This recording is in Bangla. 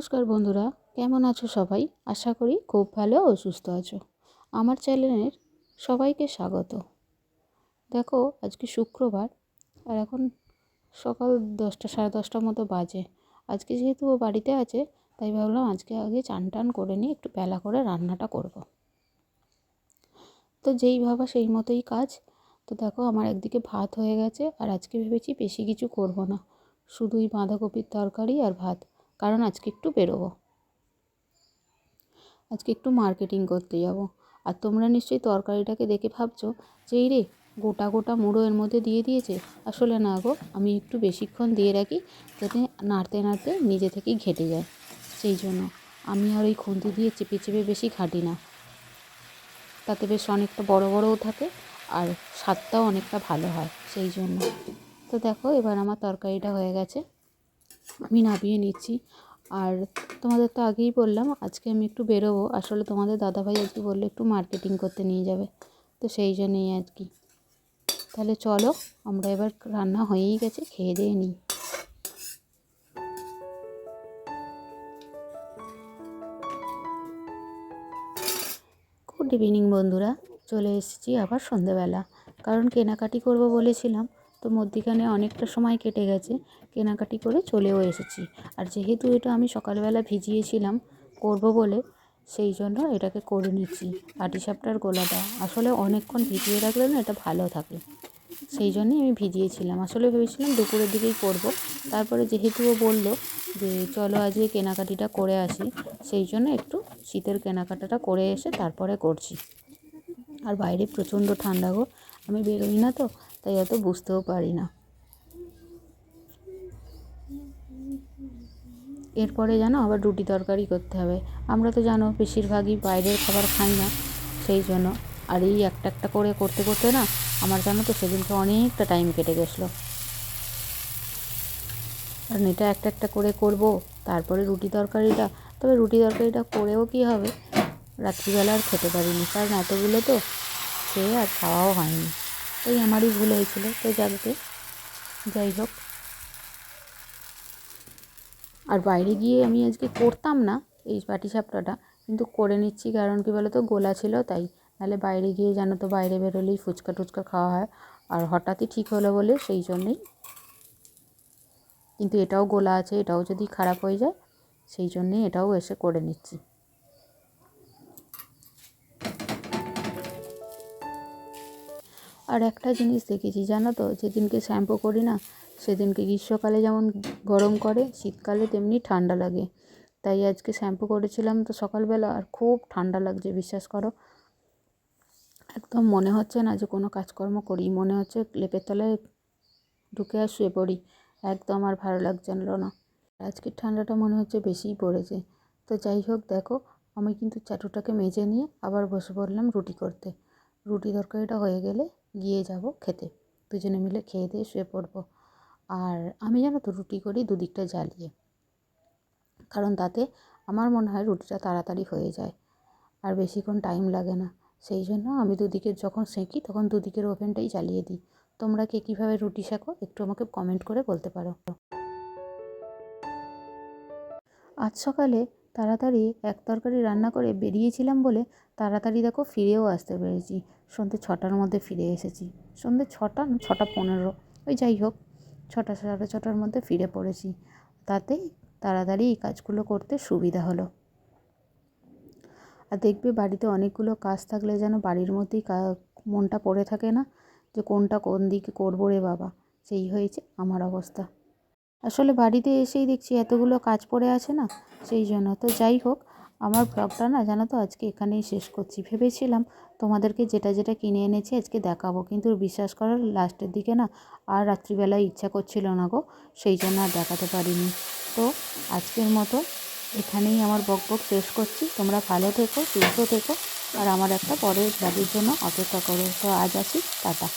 নমস্কার বন্ধুরা, কেমন আছো সবাই? আশা করি খুব ভালো ও সুস্থ আছো। আমার চ্যানেলের সবাইকে স্বাগত। দেখো, আজকে শুক্রবার আর এখন সকাল দশটা, সাড়ে দশটার মতো বাজে। আজকে যেহেতু ও বাড়িতে আছে, তাই ভাবলাম আজকে আগে চান টান করে নিয়ে একটু বেলা করে রান্নাটা করব। তো যেই ভাবা সেই মতোই কাজ। তো দেখো, আমার একদিকে ভাত হয়ে গেছে আর আজকে ভেবেছি বেশি কিছু করব না। শুধুই বাঁধাকপির তরকারি আর ভাত। কারণ আজকে একটু বেরোবো। আজকে একটু মার্কেটিং করতে যাব। আর তোমরা নিশ্চয়ই তরকারিটাকে দেখে ভাবছ যে, এই রে, গোটা গোটা মুড়ো এর মধ্যে দিয়ে দিয়েছে। আসলে না গো, আমি একটু বেশিক্ষণ দিয়ে রাখি যাতে নাড়তে নাড়তে নিজে থেকেই ঘেটে যায়। সেই জন্য আমি আর ওই খুন্তি দিয়ে চেপে চেপে বেশি ঘাঁটি না। তাতে বেশ অনেকটা বড় বড়ও থাকে আর স্বাদটাও অনেকটা ভালো হয়। সেই জন্য। তো দেখো, এবার আমার তরকারিটা হয়ে গেছে। আমি নামিয়ে নিচ্ছি। আর তোমাদের তো আগেই বললাম, আজকে আমি একটু বেরোবো। আসলে তোমাদের দাদাভাই আজকে বলল একটু মার্কেটিং করতে নিয়ে যাবে। তো সেই জন্যই আর কি। তাহলে চলো, আমরা এবার রান্না হয়েই গেছে, খেয়ে দিয়ে নিই। গুড ইভিনিং বন্ধুরা, চলে এসেছি আবার সন্ধেবেলা। কারণ কেনাকাটি করব বলেছিলাম তো মধ্যিখানে অনেকটা সময় কেটে গেছে, কেনাকাটি করে চলেও এসেছি। আর যেহেতু এটা আমি সকালবেলা ভিজিয়েছিলাম, করব বলে, সেই জন্য এটাকে করে নিচ্ছি। পাটিসাপটার গোলাটা। আসলে অনেকক্ষণ ভিজিয়ে রাখলে না এটা ভালো থাকে। সেই জন্যই আমি ভিজিয়েছিলাম। আসলে ভেবেছিলাম দুপুরের দিকেই করব। তারপরে যেহেতু ও বলল যে, চলো আজকে কেনাকাটিটা করে আসি। সেই জন্য একটু শীতের কেনাকাটাটা করে এসে তারপরে করছি। আর বাইরে প্রচণ্ড ঠান্ডা গো। আমি বেরোই না তো তাই অত বুঝতেও পারি না। এরপরে জানো আবার রুটি তরকারি করতে হবে। আমরা তো জানো বেশিরভাগই বাইরের খাবার খাই না, সেই জন্য। আর এই একটা একটা করে করতে করতে না আমার জানো তো সেদিনকে অনেকটা টাইম কেটে গেছিল। কারণ এটা একটা একটা করে করব, তারপরে রুটি তরকারিটা, তবে রুটি তরকারিটা করেও কি হবে? রাত্রিবেলা আর খেতে পারিনি, কারণ এতগুলো তো খেয়ে আর খাওয়াও হয়নি। এই আমারই ভুল হয়েছিল, তো যাকে যাই হোক। আর বাইরে গিয়ে আমি আজকে করতাম না এই পাটিসাপটাটা, কিন্তু করে নিচ্ছি, কারণ কী বলো তো গোলা ছিল তাই। নাহলে বাইরে গিয়ে জানো তো, বাইরে বেরোলেই ফুচকা টুচকা খাওয়া হয়। আর হঠাৎই ঠিক হলো বলে সেই জন্যেই। কিন্তু এটাও গোলা আছে, এটাও যদি খারাপ হয়ে যায়, সেই জন্যেই এটাও এসে করে নিচ্ছি। আর একটা জিনিস দেখেছি, জানো তো? যেদিনকে শ্যাম্পু করি না, সেদিনকে গ্রীষ্মকালে যেমন গরম করে, শীতকালে তেমনি ঠান্ডা লাগে। তাই আজকে শ্যাম্পু করেছিলাম তো সকালবেলা আর খুব ঠান্ডা লাগছে, বিশ্বাস করো। একদম মনে হচ্ছে না যে কোনো কাজকর্ম করি, মনে হচ্ছে লেপের তলায় ঢুকে আর শুয়ে পড়ি। একদম আর ভালো লাগছে না আজকের ঠান্ডাটা মনে হচ্ছে বেশিই পড়েছে। তো যাই হোক, দেখো, আমি কিন্তু চাটুটাকে মেজে নিয়ে আবার বসে পড়লাম রুটি করতে। রুটি তরকারিটা হয়ে গেলে গিয়ে যাব খেতে। দুজনে মিলে খেয়ে দিয়ে শুয়ে পড়ব। আর আমি জানো তো রুটি করি দুদিকটা জ্বালিয়ে। কারণ তাতে আমার মনে হয় রুটিটা তাড়াতাড়ি হয়ে যায়। আর বেশিক্ষণ টাইম লাগে না। সেই জন্য আমি দুদিকের যখন সেঁকি তখন দুদিকের ওভেনটাই জ্বালিয়ে দিই। তোমরা কে কীভাবে রুটি শেখো একটু আমাকে কমেন্ট করে বলতে পারো। আজ সকালে তাড়াতাড়ি এক তরকারি রান্না করে বেরিয়েছিলাম বলে তাড়াতাড়ি দেখো ফিরেও আসতে পেরেছি। সন্ধ্যে ছটার মধ্যে ফিরে এসেছি। সন্ধ্যে ছটা না, ছটা পনেরো। ওই যাই হোক, ছটা, সাড়ে ছটার মধ্যে ফিরে পড়েছি। তাতে তাড়াতাড়ি এই কাজগুলো করতে সুবিধা হলো। আর দেখবে বাড়িতে অনেকগুলো কাজ থাকলে যেন বাড়ির মধ্যেই মনটা পড়ে থাকে না যে কোনটা কোন দিকে করব রে বাবা। সেই হয়েছে আমার অবস্থা। আসলে বাড়িতে এসেই দেখছি এতগুলো কাজ পড়ে আছে না, সেই জন্য। তো যাই হোক, আমার ব্লগটা না জানো তো আজকে এখানেই শেষ করছি। ভেবেছিলাম তোমাদেরকে যেটা যেটা কিনে এনেছি আজকে দেখাবো, কিন্তু বিশ্বাস করো লাস্টের দিকে না আর রাত্রিবেলায় ইচ্ছা করছিল না গো, সেই জন্য আর দেখাতে পারিনি। তো আজকের মতো এখানেই আমার বক বক শেষ করছি। তোমরা ভালো থেকো, সুস্থ থেকো, আর আমার একটা পরের ব্লগের জন্য অপেক্ষা করো। তো আজ আসি, টাটা।